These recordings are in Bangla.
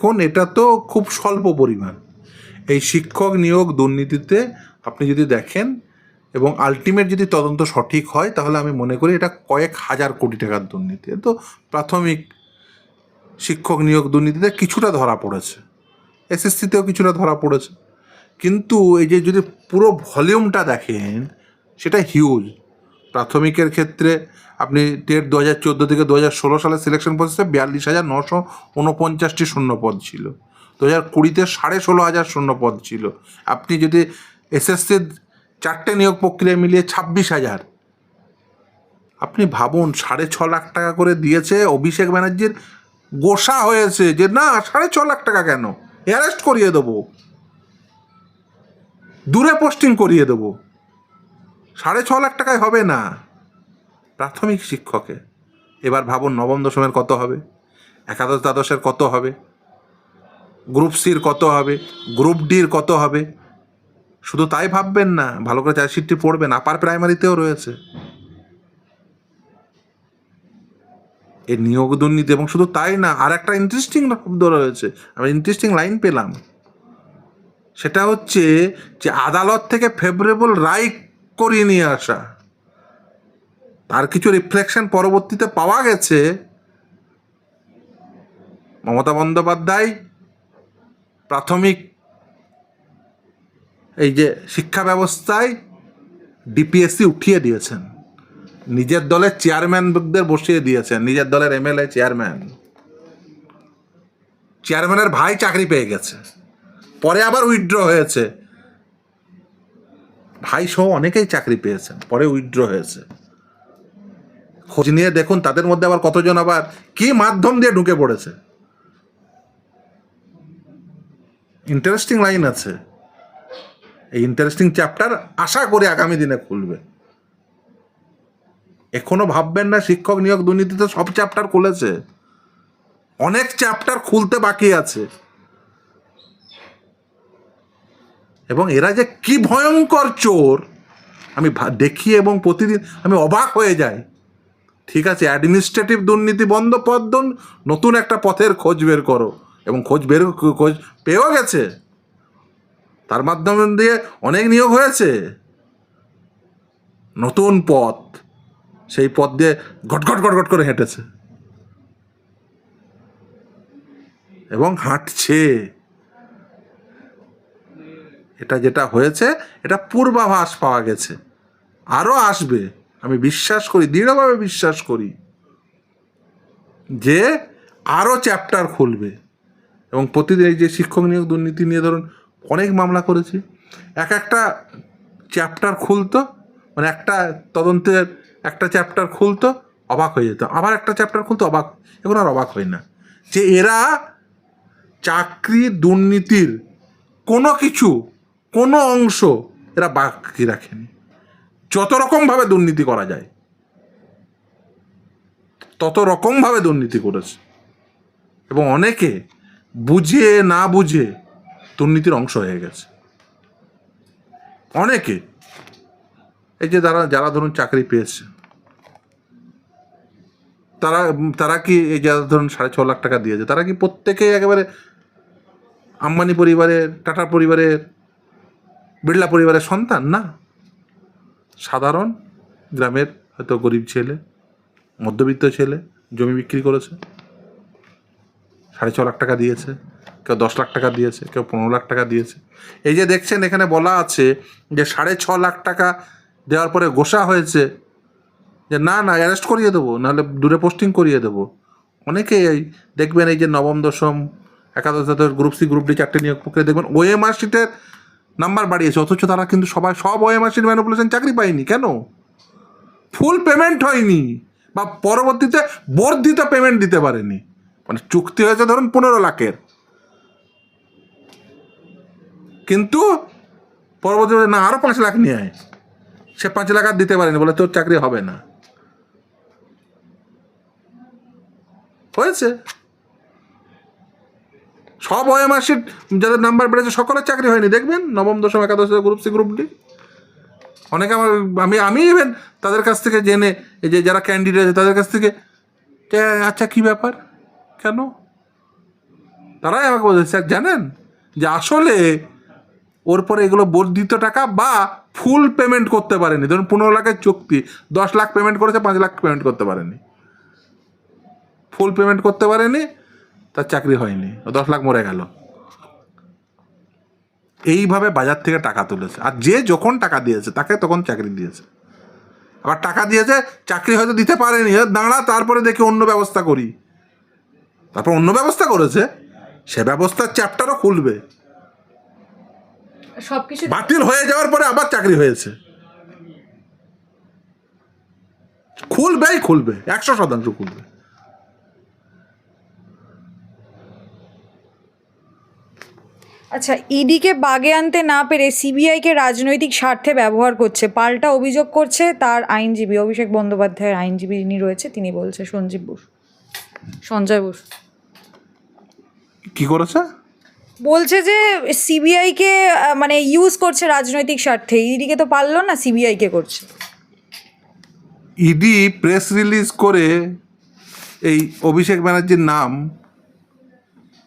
দেখুন, এটা তো খুব স্বল্প পরিমাণ। এই শিক্ষক নিয়োগ দুর্নীতিতে আপনি যদি দেখেন এবং আলটিমেট যদি তদন্ত সঠিক হয়, তাহলে আমি মনে করি এটা কয়েক হাজার কোটি টাকার দুর্নীতি। তো প্রাথমিক শিক্ষক নিয়োগ দুর্নীতিতে কিছুটা ধরা পড়েছে। এসএসসিতেও কিছুটা ধরা পড়েছে। কিন্তু এই যে যদি পুরো ভলিউমটা দেখেন, সেটা হিউজ প্রাথমিকের ক্ষেত্রে আপনি টেট দু হাজার চোদ্দ থেকে দু হাজার ষোলো সালে সিলেকশন প্রসেসে বিয়াল্লিশ হাজার নশো উনপঞ্চাশটি শূন্য পদ ছিল। দু হাজার কুড়িতে সাড়ে ষোলো হাজার শূন্য পদ ছিল। আপনি যদি এসএসসির চারটে নিয়োগ প্রক্রিয়া মিলিয়ে ছাব্বিশ হাজার, আপনি ভাবুন সাড়ে ছ লাখ টাকা করে দিয়েছে অভিষেক ব্যানার্জির, গোসা হয়েছে যে না, সাড়ে ছ লাখ টাকা কেন? অ্যারেস্ট করিয়ে দেবো। দূরে পোস্টিং করিয়ে দেবো। সাড়ে ছ লাখ টাকায় হবে না। প্রাথমিক শিক্ষকে। এবার ভাবুন নবম দশমের কত হবে? একাদশ দ্বাদশের কত হবে? গ্রুপ সির কত হবে? গ্রুপ ডির কত হবে? শুধু তাই ভাববেন না, ভালো করে চার্জশিটটি পড়বেন, আপার প্রাইমারিতেও রয়েছে। এই নিয়োগ দুর্নীতি এবং শুধু তাই না, আর একটা ইন্টারেস্টিং শব্দ রয়েছে আমি ইন্টারেস্টিং লাইন পেলাম। সেটা হচ্ছে যে আদালত থেকে ফেভারেবল রায় করিয়ে নিয়ে আসা। তার কিছু রিফ্লেকশন পরবর্তীতে পাওয়া গেছে। মমতা বন্দ্যোপাধ্যায় প্রাথমিক এই যে শিক্ষা ব্যবস্থায় ডিপিএসসি উঠিয়ে দিয়েছেন। নিজের দলের চেয়ারম্যানদের বসিয়ে দিয়েছেন। নিজের দলের এমএলএ চেয়ারম্যান চেয়ারম্যানের ভাই চাকরি পেয়ে গেছে। পরে আবার উইথড্র হয়েছে। ভাই সহ অনেকেই চাকরি পেয়েছেন, পরে উইথড্র হয়েছে। খোঁজ নিয়ে দেখুন তাদের মধ্যে আবার কতজন আবার কি মাধ্যম দিয়ে ঢুকে পড়েছে। ইন্টারেস্টিং লাইন আছে। এই ইন্টারেস্টিং চ্যাপ্টার আশা করি আগামী দিনে খুলবে। এখনও ভাববেন না, শিক্ষক নিয়োগ দুর্নীতিতে সব চ্যাপ্টার খুলেছে। অনেক চ্যাপ্টার খুলতে বাকি আছে। এবং এরা যে কি ভয়ঙ্কর চোর, আমি দেখি এবং প্রতিদিন আমি অবাক হয়ে যাই। ঠিক আছে অ্যাডমিনিস্ট্রেটিভ দুর্নীতি বন্ধ, পথ নতুন একটা পথের খোঁজ বের করো। এবং খোঁজ বের খোঁজ পেয়েও গেছে। তার মাধ্যমে দিয়ে অনেক নিয়োগ হয়েছে। নতুন পথ, সেই পথ দিয়ে ঘটঘট ঘটঘট করে হেঁটেছে। এবং হাঁটছে। এটা যেটা হয়েছে, এটা পূর্বাভাস পাওয়া গেছে। আরও আসবে, আমি বিশ্বাস করি, দৃঢ়ভাবে বিশ্বাস করি, যে আরও চ্যাপ্টার খুলবে। এবং প্রতিদিন এই যে শিক্ষক নিয়োগ, দুর্নীতি নিয়ে ধরুন অনেক মামলা করেছি। এক একটা চ্যাপ্টার খুলতো মানে একটা তদন্তের একটা চ্যাপ্টার খুলতো, অবাক হয়ে যেত। আবার একটা চ্যাপ্টার খুলতো, অবাক, এখন আর অবাক হয় না। যে এরা চাকরি, দুর্নীতির কোনো কিছু কোনো অংশ এরা বাকি রাখেনি। যত রকমভাবে দুর্নীতি করা যায়, তত রকমভাবে দুর্নীতি করেছে। এবং অনেকে বুঝে না বুঝে দুর্নীতির অংশ হয়ে গেছে। অনেকে, এই যে যারা যারা ধরুন চাকরি পেয়েছে, তারা তারা কি এই যারা ধরুন সাড়ে ছ লাখ টাকা দিয়েছে, তারা কি প্রত্যেকেই একেবারে আম্বানি পরিবারের, টাটা পরিবারের বিড়লা পরিবারের সন্তান? না। সাধারণ গ্রামের হয়তো গরিব ছেলে, মধ্যবিত্ত ছেলে জমি বিক্রি করেছে। সাড়ে ছ লাখ টাকা দিয়েছে, কেউ দশ লাখ টাকা দিয়েছে, কেউ পনেরো লাখ টাকা দিয়েছে। এই যে দেখছেন, এখানে বলা আছে যে সাড়ে ছ লাখ টাকা দেওয়ার পরে গোসা হয়েছে। যে না না, অ্যারেস্ট করিয়ে দেবো, নাহলে দূরে পোস্টিং করিয়ে দেবো। অনেকেই এই দেখবেন, এই যে নবম, দশম, একাদশ গ্রুপ সি, গ্রুপ ডি, চারটে নিয়োগ প্রক্রিয়া দেখবেন, ওএমআর শিটের নাম্বার বাড়িয়েছে, অথচ তারা কিন্তু সবাই, সব ওএমআর শিট ম্যানুপুলেশন চাকরি পায়নি, কেন? ফুল পেমেন্ট হয়নি, বা পরবর্তীতে বর্ধিত পেমেন্ট দিতে পারেনি। মানে চুক্তি হয়েছে ধরুন পনেরো লাখের। কিন্তু পরবর্তীতে না আরও পাঁচ লাখ নিয়ে আয়। সে পাঁচ লাখ আর দিতে পারেনি, বলে তোর চাকরি হবে না। হয়েছে। সব ওএমআর শিট যাদের নাম্বার বেড়েছে, সকলের চাকরি হয়নি, দেখবেন? নবম, দশম, একাদশ গ্রুপ সি গ্রুপ ডি অনেকে আমার, আমি আমি ইভেন তাদের কাছ থেকে জেনে, এই যে যারা ক্যান্ডিডেট আছে, তাদের কাছ থেকে আচ্ছা কী ব্যাপার? কেন? তারাই আমাকে বলছে, স্যার, জানেন যে আসলে ওর পরে এগুলো বর্ধিত টাকা বা ফুল পেমেন্ট করতে পারেনি। ধরুন, পনেরো লাখের চুক্তি, দশ লাখ পেমেন্ট করেছে, পাঁচ লাখ পেমেন্ট করতে পারেনি। ফুল পেমেন্ট করতে পারেনি তার চাকরি হয়নি ও দশ লাখ মরে গেল। এইভাবে বাজার থেকে টাকা তুলেছে। আর যে যখন টাকা দিয়েছে তাকে তখন চাকরি দিয়েছে। আবার টাকা দিয়েছে চাকরি হয়তো দিতে পারেনি দাঁড়া তারপরে দেখি অন্য ব্যবস্থা করি। তারপর অন্য ব্যবস্থা করেছে সে ব্যবস্থার চ্যাপ্টারও খুলবে। সবকিছু বাতিল হয়ে যাওয়ার পরে আবার চাকরি হয়েছে। খুলবেই খুলবে একশো শতাংশ খুলবে। আচ্ছা ইডিকে বাগে আনতে না পেরে সিবিআইকে রাজনৈতিক স্বার্থে ব্যবহার করছে পাল্টা অভিযোগ করছে তার আইনজীবী অভিষেক বন্দ্যোপাধ্যায়ের আইনজীবী যিনি রয়েছে তিনি বলছে সঞ্জীব বোস সঞ্জয় বোস। কি করেছে? বলছে যে সিবিআইকে মানে ইউজ করছে রাজনৈতিক স্বার্থে ইডিকে তো পারল না সিবিআইকে করছে। ইডি প্রেস রিলিজ করে এই অভিষেক ব্যানার্জির নাম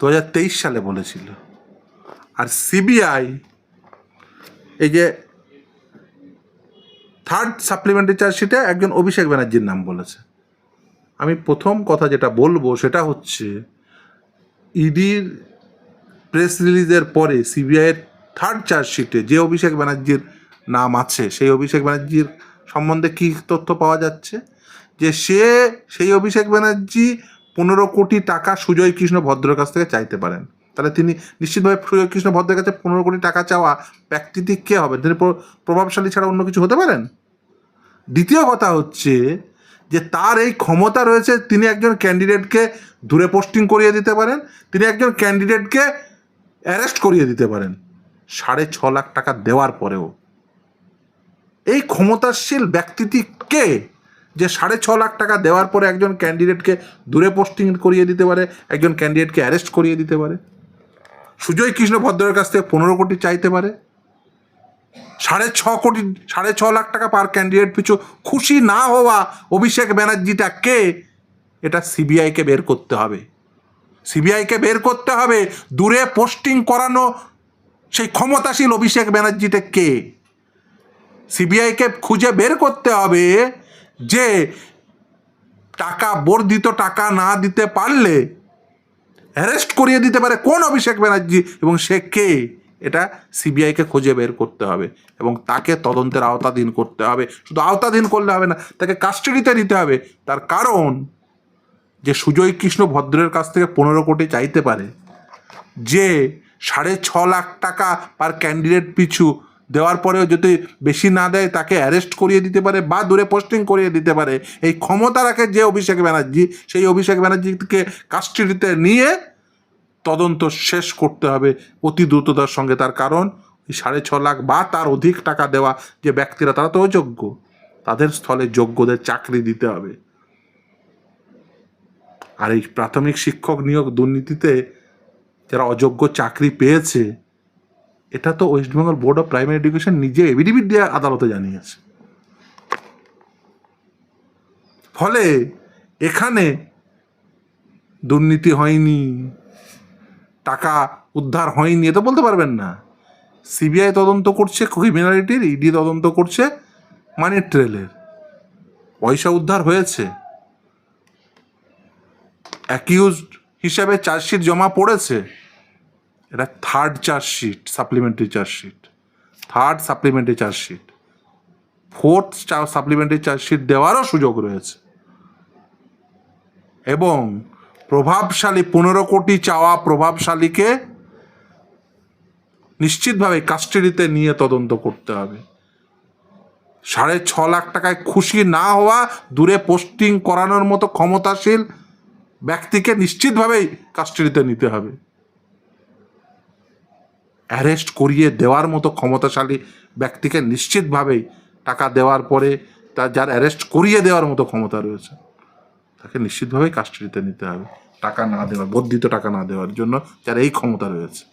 দু হাজার তেইশ সালে বলেছিল। আর সিবিআই এই যে থার্ড সাপ্লিমেন্টারি চার্জশিটে একজন অভিষেক ব্যানার্জির নাম বলেছে। আমি প্রথম কথা যেটা বলব সেটা হচ্ছে ইডির প্রেস রিলিজের পরে সিবিআইয়ের থার্ড চার্জশিটে যে অভিষেক ব্যানার্জির নাম আছে, সেই অভিষেক ব্যানার্জির সম্বন্ধে কী তথ্য পাওয়া যাচ্ছে? যে সে, সেই অভিষেক ব্যানার্জি পনেরো কোটি টাকা সুজয় কৃষ্ণ ভদ্রের কাছ থেকে চাইতে পারেন। তাহলে তিনি নিশ্চিতভাবে কৃষ্ণ ভদ্রের কাছে পনেরো কোটি টাকা চাওয়া ব্যক্তিটি কে হবেন? তিনি প্রভাবশালী ছাড়া অন্য কিছু হতে পারেন? দ্বিতীয় কথা হচ্ছে যে তার এই ক্ষমতা রয়েছে, তিনি একজন ক্যান্ডিডেটকে দূরে পোস্টিং করিয়ে দিতে পারেন, তিনি একজন ক্যান্ডিডেটকে অ্যারেস্ট করিয়ে দিতে পারেন। সাড়ে ছ লাখ টাকা দেওয়ার পরেও। এই ক্ষমতাশীল ব্যক্তিটি কে যে সাড়ে ছ লাখ টাকা দেওয়ার পরে একজন ক্যান্ডিডেটকে দূরে পোস্টিং করিয়ে দিতে পারে, একজন ক্যান্ডিডেটকে অ্যারেস্ট করিয়ে দিতে পারে? সুজয় কৃষ্ণ ভদ্রের কাছ থেকে পনেরো কোটি চাইতে পারে? সাড়ে ছ কোটি, সাড়ে ছ লাখ টাকা পার ক্যান্ডিডেট পিছু খুশি না হওয়া অভিষেক ব্যানার্জিটা কে? এটা সিবিআইকে বের করতে হবে। সিবিআইকে বের করতে হবে। দূরে পোস্টিং করানো সেই ক্ষমতাশীল অভিষেক ব্যানার্জিটা কে? সিবিআইকে খুঁজে বের করতে হবে যে টাকা বর্ধিত টাকা না দিতে পারলে অ্যারেস্ট করিয়ে দিতে পারে কোন অভিষেক ব্যানার্জি এবং সে কে? এটা সিবিআইকে খুঁজে বের করতে হবে এবং তাকে তদন্তের আওতাধীন করতে হবে। শুধু আওতাধীন করলে হবে না, তাকে কাস্টাডিতে নিতে হবে। তার কারণ, যে সুজয় কৃষ্ণ ভদ্রের কাছ থেকে পনেরো কোটি চাইতে পারে, যে সাড়ে ছ লাখ টাকা পার ক্যান্ডিডেট পিছু দেওয়ার পরেও যদি বেশি না দেয়, তাকে অ্যারেস্ট করিয়ে দিতে পারে বা দূরে পোস্টিং করিয়ে দিতে পারে। এই ক্ষমতা রাখে যে অভিষেক ব্যানার্জি, সেই অভিষেক ব্যানার্জিকে কাস্টডিতে নিয়ে তদন্ত শেষ করতে হবে অতি দ্রুততার সঙ্গে। তার কারণ সাড়ে ছ লাখ বা তার অধিক টাকা দেওয়া যে ব্যক্তিরা, তারা তো অযোগ্য। তাদের স্থলে যোগ্যদের চাকরি দিতে হবে। আর এই প্রাথমিক শিক্ষক নিয়োগ দুর্নীতিতে যারা অযোগ্য চাকরি পেয়েছে এটা তো West Bengal board of primary education নিজে এভিডেভিট দিয়ে আদালতে জানিয়েছে। ফলে এখানে দুর্নীতি হয়নি, টাকা উদ্ধার হয়নি, এ তো বলতে পারবেন না। সিবিআই তদন্ত করছে ক্রিমিনালিটির ইডি তদন্ত করছে মানি ট্রেলের পয়সা উদ্ধার হয়েছে। অ্যাকিউজড হিসাবে চার্জশিট জমা পড়েছে। এটা third chargesheet supplementary chargesheet third supplementary chargesheet fourth supplementary chargesheet দেওয়ারও সুযোগ রয়েছে। এবং প্রভাবশালী পনেরো কোটি চাওয়া প্রভাবশালীকে নিশ্চিতভাবে কাস্টাডিতে নিয়ে তদন্ত করতে হবে। সাড়ে ছ লাখ টাকায় খুশি না হওয়া, দূরে পোস্টিং করানোর মতো ক্ষমতাশীল ব্যক্তিকে নিশ্চিতভাবেই কাস্টাডিতে নিতে হবে। অ্যারেস্ট করিয়ে দেওয়ার মতো ক্ষমতাশালী ব্যক্তিকে নিশ্চিতভাবেই টাকা দেওয়ার পরে তার যার অ্যারেস্ট করিয়ে দেওয়ার মতো ক্ষমতা রয়েছে তাকে নিশ্চিতভাবেই কাস্টাডিতে নিতে হবে টাকা না দেওয়ার বর্ধিত টাকা না দেওয়ার জন্য যার এই ক্ষমতা রয়েছে।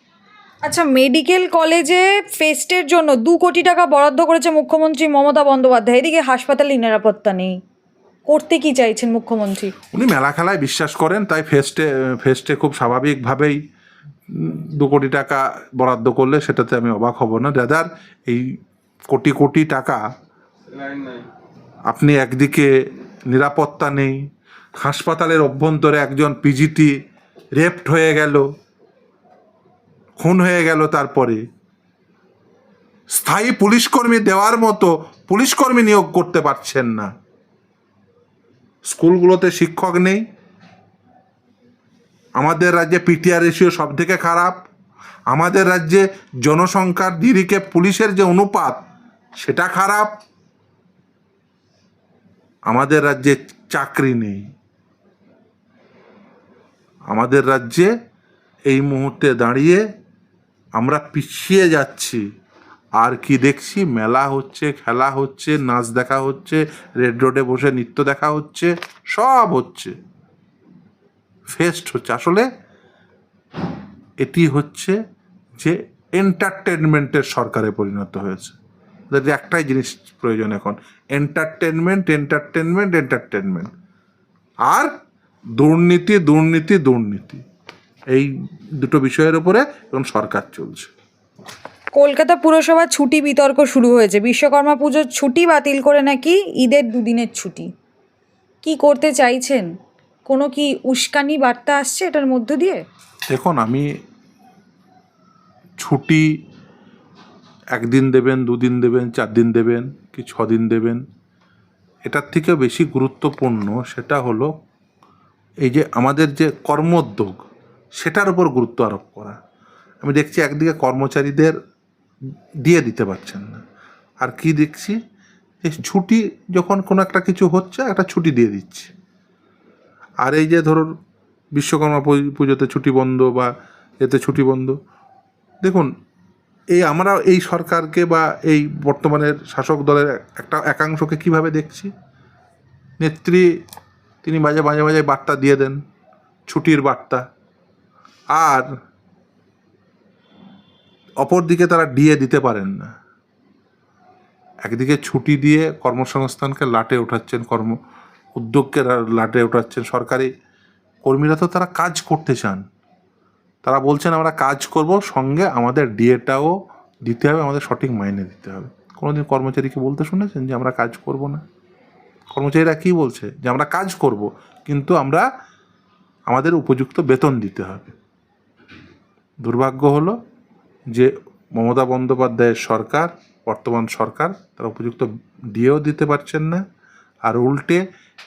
আচ্ছা মেডিকেল কলেজে ফেস্টের জন্য দু কোটি টাকা বরাদ্দ করেছে মুখ্যমন্ত্রী মমতা বন্দ্যোপাধ্যায়। এদিকে হাসপাতালে নিরাপত্তা নেই। করতে কি চাইছেন মুখ্যমন্ত্রী? উনি মেলা খেলায় বিশ্বাস করেন তাই ফেস্টে ফেস্টে খুব স্বাভাবিকভাবেই দু কোটি টাকা বরাদ্দ করলে সেটাতে আমি অবাক হব না। দাদার এই কোটি কোটি টাকা আপনি একদিকে নিরাপত্তা নেই, হাসপাতালের অভ্যন্তরে একজন পিজিটি রেপড হয়ে গেল, খুন হয়ে গেল তারপরে। স্থায়ী পুলিশকর্মী দেওয়ার মতো পুলিশকর্মী নিয়োগ করতে পারছেন না। স্কুলগুলোতে শিক্ষক নেই আমাদের রাজ্যে পিটিআর রেশিও সব থেকে খারাপ। আমাদের রাজ্যে জনসংখ্যার দিদিকে পুলিশের যে অনুপাত, সেটা খারাপ। আমাদের রাজ্যে চাকরি নেই। আমাদের রাজ্যে এই মুহূর্তে দাঁড়িয়ে আমরা পিছিয়ে যাচ্ছি। আর কি দেখছি? মেলা হচ্ছে, খেলা হচ্ছে, নাচ দেখা হচ্ছে, রেড রোডে বসে নৃত্য দেখা হচ্ছে, সব হচ্ছে। ফেস্ট হচ্ছে। আসলে এটি হচ্ছে যে এন্টারটেনমেন্টের সরকারে পরিণত হয়েছে। একটাই জিনিস প্রয়োজন এখন এন্টারটেনমেন্ট এন্টারটেনমেন্ট এন্টারটেনমেন্ট আর দুর্নীতি দুর্নীতি দুর্নীতি। এই দুটো বিষয়ের উপরে এখন সরকার চলছে। কলকাতা পুরসভার ছুটি বিতর্ক শুরু হয়েছে। বিশ্বকর্মা পুজোর ছুটি বাতিল করে নাকি ঈদের দুদিনের ছুটি? কি করতে চাইছেন? কোনো কি উস্কানি বার্তা আসছে এটার মধ্য দিয়ে? দেখুন, আমি ছুটি একদিন দেবেন, দুদিন দেবেন চার দিন দেবেন কি ছ দিন দেবেন, এটার থেকে বেশি গুরুত্বপূর্ণ সেটা হলো এই যে আমাদের যে কর্মোদ্যোগ, সেটার উপর গুরুত্ব আরোপ করা। আমি দেখছি একদিকে কর্মচারীদের দিয়ে দিতে পারছেন না। আর কি দেখছি? ছুটি যখন কোনো একটা কিছু হচ্ছে, একটা ছুটি দিয়ে দিচ্ছে। আর এই যে ধরুন বিশ্বকর্মা পুজ- পুজোতে ছুটি বন্ধ বা এতে ছুটি বন্ধ, দেখুন, এই আমরা এই সরকারকে বা এই বর্তমানের শাসক দলের একটা একাংশকে কীভাবে দেখছি? নেত্রী, তিনি মাঝে মাঝে মাঝে বার্তা দিয়ে দেন, ছুটির বার্তা। আর অপরদিকে তারা ডিএ দিতে পারেন না। একদিকে ছুটি দিয়ে কর্মসংস্থানকে লাটে ওঠাচ্ছেন কর্ম উদ্যোগকে লাটে ওঠাচ্ছেন সরকারি কর্মীরা তো তারা কাজ করতে চান। তারা বলছেন, আমরা কাজ করব, সঙ্গে আমাদের ডিএটাও দিতে হবে, আমাদের সঠিক মাইনে দিতে হবে। কোনোদিন কর্মচারীকে বলতে শুনেছেন যে, আমরা কাজ করব না? কর্মচারীরা কী বলছে? যে, আমরা কাজ করব, কিন্তু আমরা আমাদের উপযুক্ত বেতন দিতে হবে। দুর্ভাগ্য হলো যে, মমতা বন্দ্যোপাধ্যায়ের সরকার, বর্তমান সরকার, তারা উপযুক্ত ডিএও দিতে পারছেন না। আর উল্টে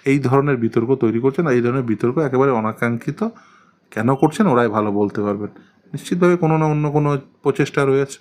এই ধরনের বিতর্ক তৈরি করছেন আর এই ধরনের বিতর্ক একেবারে অনাকাঙ্ক্ষিত কেন করছেন? ওরাই ভালো বলতে পারবেন। নিশ্চিতভাবে কোনো না অন্য কোনো প্রচেষ্টা রয়েছে।